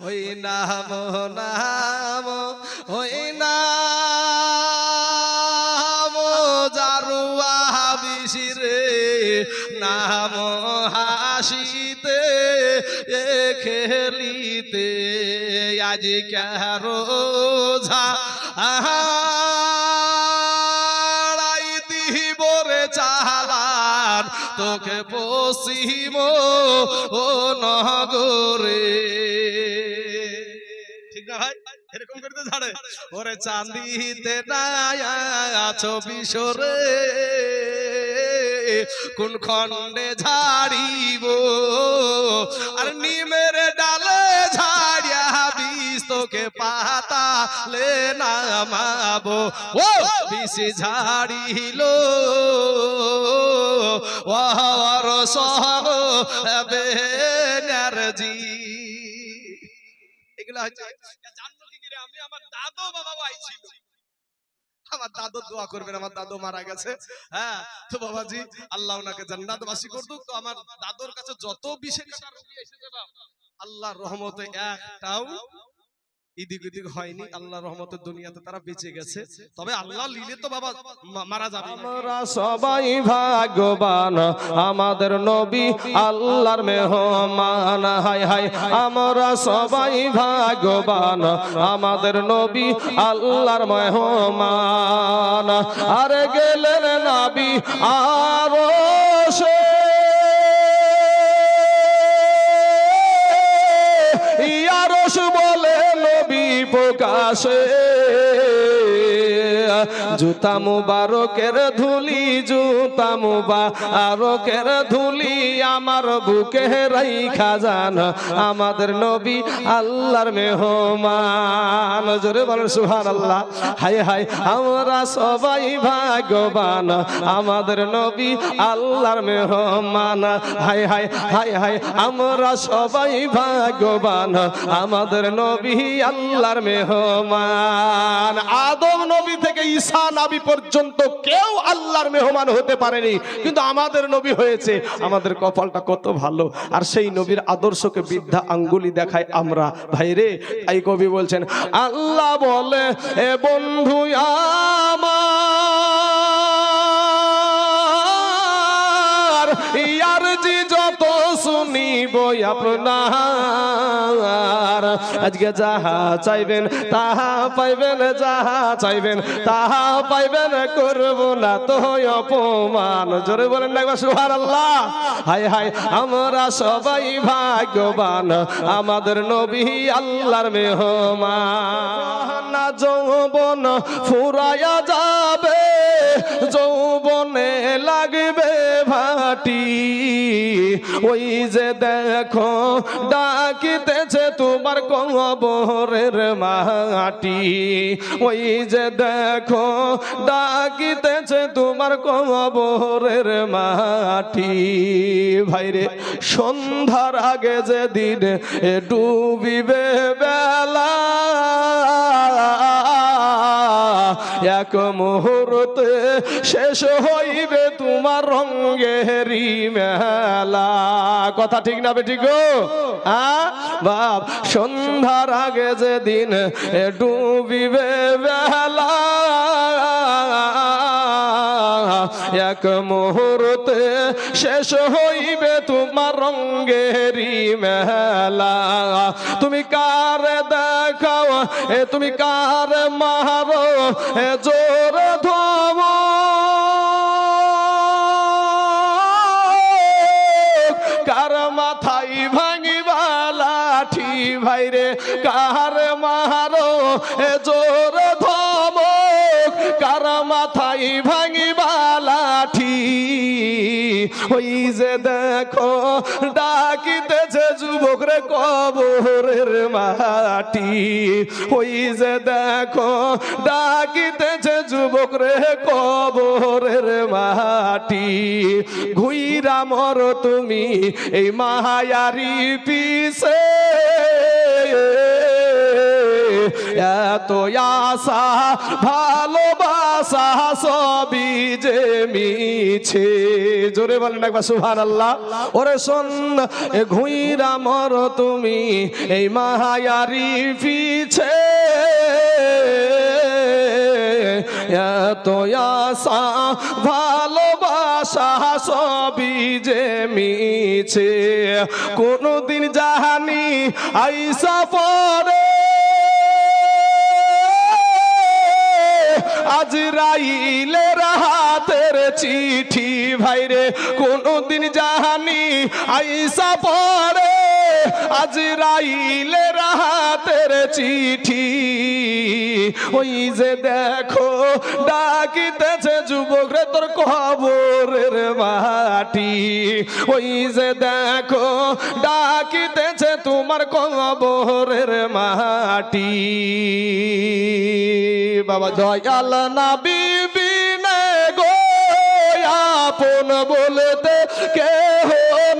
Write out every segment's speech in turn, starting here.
ওই নাম নাম, ওই নাম, জারুয়া বিশিরে নাম হাসিতে এ খেলিতে আজ কারও ঝা আহাড়াই তোকে পশ্চিম ও নগরে। ওরে চান্দিতে নাই আছো বিশরে। কোন খণ্ডে ঝাড়িব? আর নিমের ডালে ঝাড়িয়া বিষ তোকে পাতা লে নামাবো। ও, বিষ ঝাড়িল। আমার দাদু দোয়া করবেন, আমার দাদু মারা গেছে। হ্যাঁ তো বাবাজি, আল্লাহ ওনাকে তো আমার দাদুর কাছে যত বিশেষ এসেছে আল্লাহর রহমতে একটাও ইদিক ইদিক হয়নি আল্লাহর রহমতে দুনিয়াতে তারা বেঁচে গেছে। তবে আল্লাহ লিলে তো বাবা মারা যাবে। আমরা সবাই ভাগ্যবান আমাদের নবী আল্লাহর মেহমান। হাই হাই আমরা সবাই ভাগ্যবান আমাদের নবী আল্লাহর মেহমান। আরে গেলেন নবী আরও প্রকাশে জুতা মুবারকের ধুলি, জুতা মুবারকের ধুলি আমার বুকে রাইখা যান। আমাদের নবী আল্লাহর মেহমান। জোরে বলেন সুহান আল্লাহ হাই হাই, আমরা সবাই ভাগ্যবান। আমাদের নবী আল্লাহর মেহমান। হাই হাই হাই হাই, আমরা সবাই ভাগ্যবান। আমাদের নবী আল্লাহর মেহমান। আদম নবী থেকে ঈসা নবী পর্যন্ত কেউ আল্লাহর মেহমান হতে পারেনি। কিন্তু আমাদের নবী হয়েছে। আমাদের কপালটা কত ভালো। আর সেই নবীর আদর্শকে বৃদ্ধা আঙ্গুলি দেখায় আমরা। ভাইরে, তাই কবি বলছেন, আল্লাহ বলে, এ বন্ধু আমার শুনিব আপনার। আজকে যাহা চাইবেন, তাহা পাইবেন, যাহা চাইবেন, তাহা পাইবেন, করব না তো অপমান। জোরে বলেন একবার সুহার আল্লাহ হাই হাই আমরা সবাই ভাগ্যবান, আমাদের নবী আল্লাহর মেহমান। যৌবন ফুরায়া যাবে ওই যে দেখো, ডাকিতেছে তোমার কবরের মাটি। ওই যে দেখো, ডাকিতেছে তোমার কবরের মাটি। ভাইরে, সন্ধ্যার আগে যে দিন ডুবিবে বেলা এক মুহূর্তে শেষ হইবে তোমার রঙ্গেরি মেলা। কথা ঠিক না বেটি গো? বাপ, সন্ধ্যার আগে যেদিন ডুবিবে বেলা এক মুহূর্তে শেষ হইবে তোমার রঙ্গেরি মেলা। তুমি কার দেখাও? এ তুমি কার মারো? এ জোর ধম কার মাথায় ভাঙিবা লাঠি ভাইরে, কার মারো? এ জোর ওই যে দেখো, ডাকিতেছে যুবক রে কবরের মাটি। ওই যে দেখো, ডাকিতেছে যুবক রে কবরের মাটি। ঘুইরা মর তুমি এই মায়ারি পিছে। এত আশা ভালোবাসা ভালোবাসা সবই জোরে বলেন একবার সুহান আল্লাহ ওরে শোন ঘুইরা মর তুমি, এই মাহায়ারি পিছে এত আশা, ভালোবাসা সবই যে মিছে। কোনদিন জাহানি আইসা পরে আজ রাইলের হাতের চিঠি, ভাইরে, কোনদিন জাহানি আইসা পরে আজ রাইলের হাতের চিঠি, ওই যে দেখো, ডাকিতেছে যুবক রে তোর কবরের মাটি। ওই যে দেখো, ডাকিতেছে তোমার কবরের মাটি। বাবা, দয়াল না বিবিনে গো, আপন বলতে কেহ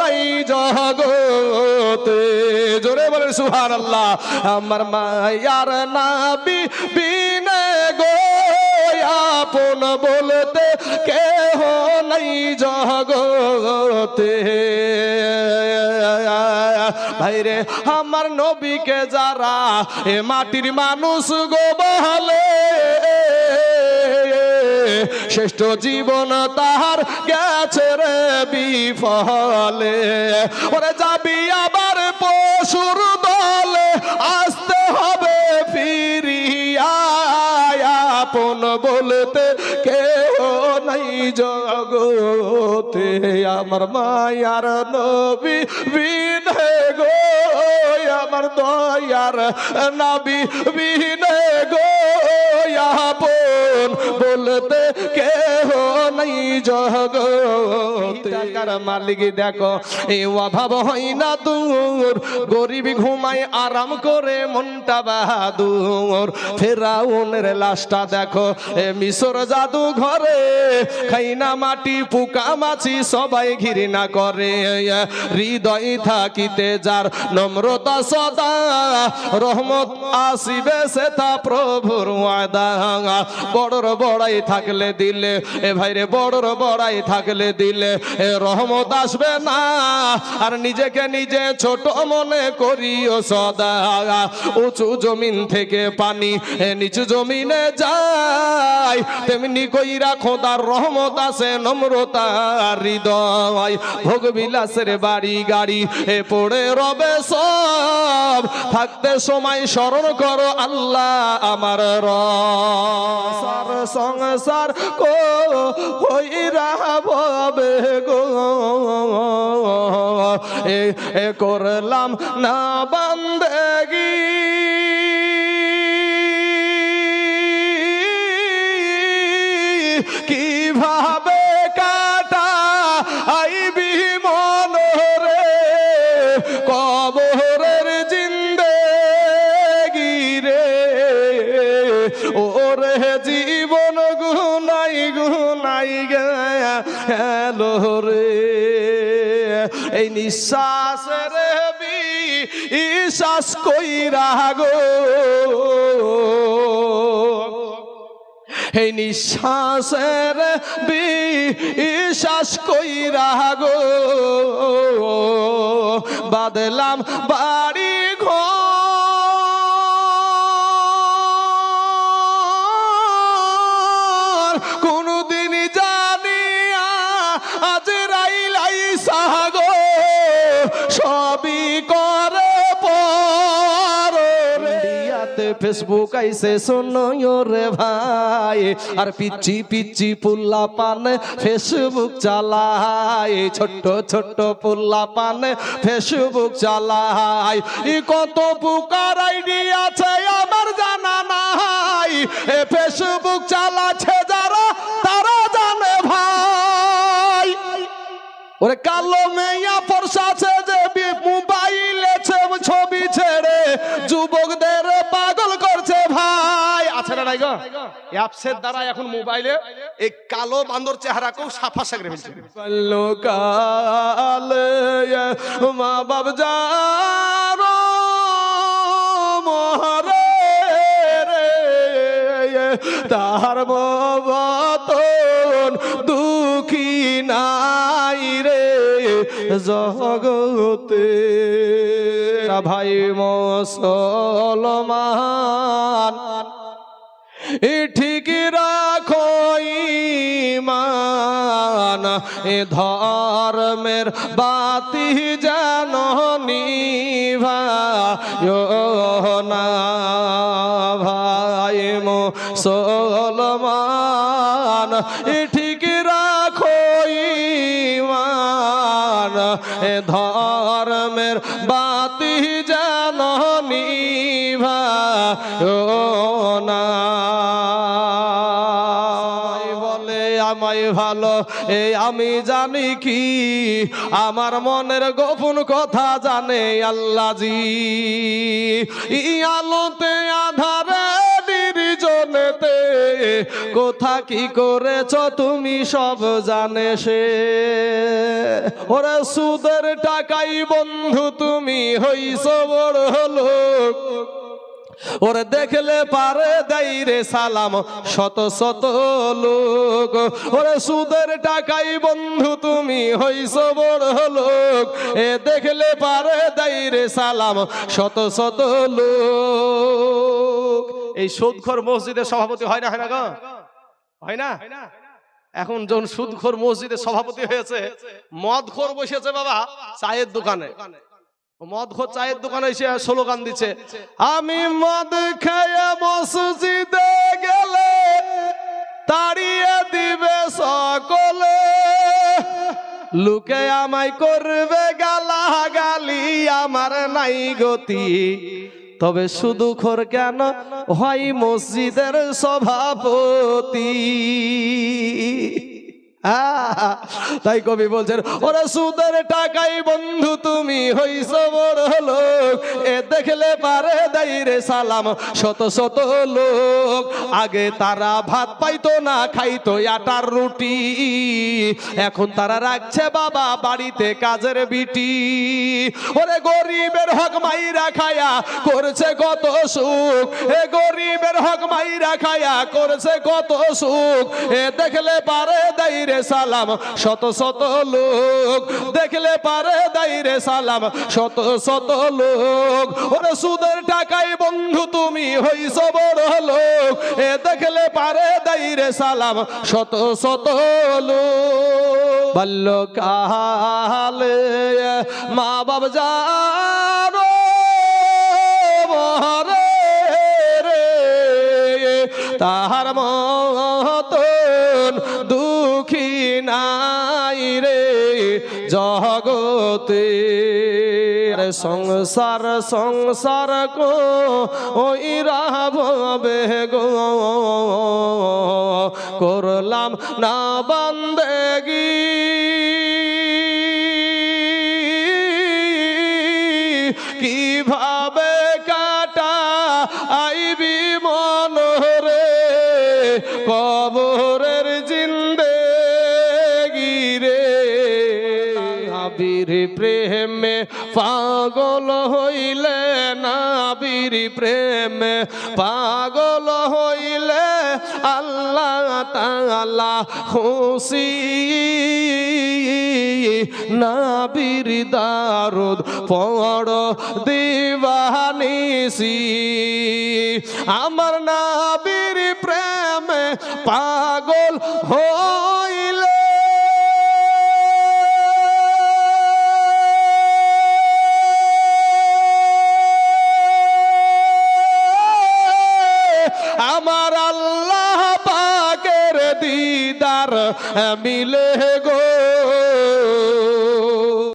নাই জগতে। জোরে বলে সুহান আল্লাহ আমার মায়ার নাবি বিনে গো, আপন বলতে কেহ নাই জগতে। ভাইরে, আমার নবীকে যারা এ মাটির মানুষ গো বহলে, শ্রেষ্ঠ জীবন তাহার গেছে রে বিফলে। ওরে যাবি আবার পশুর দলে, আসতে হবে ফিরিয়া, আপন বলতে জগতে আমার মায়ার নবী বিনে গো আমার দয়ার নবী বিনে গো। আপন বলতে কেহ নাই জগতে। টাকার মালিক দেখো এ অভাব হয় না দূর। গরিব ঘুমায় আরাম করে মনটা বাহাদুর। ফেরাউনের লাশটা দেখো, এ মিশর জাদু ঘরে। খাই না মাটি, পোকা মাছি সবাই ঘৃণা করে। হৃদয় থাকিতে যার নম্রতা সদা। রহমত আসিবে, সে তা প্রভুর ওয়াদা। বড়র বড়াই থাকলে দিলে, এ ভাইরে বড়র বড়াই থাকলে দিলে, এ রহমত আসবে না। আর নিজেকে নিজে ছোট মনে করিও সদা। উঁচু জমিন থেকে পানি, এ নিচু জমিনে যায়। তেমনি কইরা খোদার রহমত আছে নম্রতা হৃদয়। ভোগ বিলাসের বাড়ি গাড়ি, এ পড়ে রবে সব। থাকতে সময় স্মরণ করো আল্লাহ আমার রসার সংসার কো হইরা ভবে গো। এ করলাম না বান্দেগি। এই নিঃশ্বাস রে বি শ্বাস কইরা গো। এই নিঃশ্বাসের বিশ্বাস কইরা গো। বাদলাম বাড়ি ঘর ফেসবুক আইসে শোনো রে ভাই। আর পিচ্ছি পিচ্ছি পুল্লা পান ফেসবুক চালায়। ছোট্ট ছোট্ট পুল্লা পান ফেসবুক চালায়। ই কত পুকার আইডি আছে, আমার জানা নাই। এ ফেসবুক চালাচ্ছে যারা, তারা জানে ভাই। ওরে কালো অ্যাপসের দ্বারা এখন মোবাইলে এই কালো বান্দর চেহারাকেও সাফা সাগরে ফেলছে। মা বাপ যারো মহরে রে তার মতন দুঃখী নাই রে জগতে। ভাই মুসলমান ঠিক রাখো ইমান এ ধর্মের বাতি যেন ভাই না ভাই মুসলমান। এই আমি জানি কি? আমার মনের গোপন কথা জানে আল্লাহ জি ই আলোতে আধারে, নির্জনেতে। কোথা কি করেছ তুমি সব জানে সে। ওরে সুদের টাকাই বন্ধু তুমি হইস বড় লোক ওরে দেখলে পারে দেই রে সালাম, শত শত লোক। ওরে সুদের টাকাই বন্ধু তুমি হইস বড় লোক। এ দেখলে পারে দেই রে সালাম, শত শত লোক। এই সুদখোর মসজিদের সভাপতি হয় না হয় না গো? হয় না? এখন যখন সুদখোর মসজিদের সভাপতি হয়েছে মদ মদখোর বসেছে বাবা, চায়ের দোকানে। মদ খো চায়ের দোকানে এসে স্লোগান দিচ্ছে আমি মদ খেয়ে মসজিদে গেলে তাড়িয়ে দিবে সকলে। লুকে আমায় করবে গালা গালি আমার নাই গতি। তবে শুধু খোর কেন হয় মসজিদের সভাপতি? তাই কবি বলছেন ওরা সুদের টাকাই বন্ধু তুমি হইস বড় এ দেখলে পারে দাইরে সালাম। শত শত লোক আগে তারা ভাত পাইতো না, খাইতো আটার রুটি। এখন তারা রাখছে বাবা বাড়িতে কাজের বিটি। ওরে গরিবের হক মাইরা খায়া করছে কত সুখ। এ গরিবের হক মাইরা খায়া করছে কত সুখ। এ দেখলে পারে দাইরে সালাম, শত শত লোক। দেখলে পারে দাইরে সালাম, শত শত লোক। ওরে সুদের টাকাই বন্ধু তুমি হইস বড় লোক। এ দেখলে পারে দাইরে সালাম শত শত লোক। বাল্যকালে মা বাপ রে। তাহার মতন দুঃখী নাই রে জগতে। রে সংসার সংসার কো, ওই রাবে গো করলাম না বান্দেগি। কীভাবে কাটা আইবি মন রে কবরের প্রেমে পাগল হইলে আল্লাহ তাআলা খুশি। নাবির দারুদ পড় দিবানিসি। আমার নাবির প্রেমে পাগল হইলে মিলে গো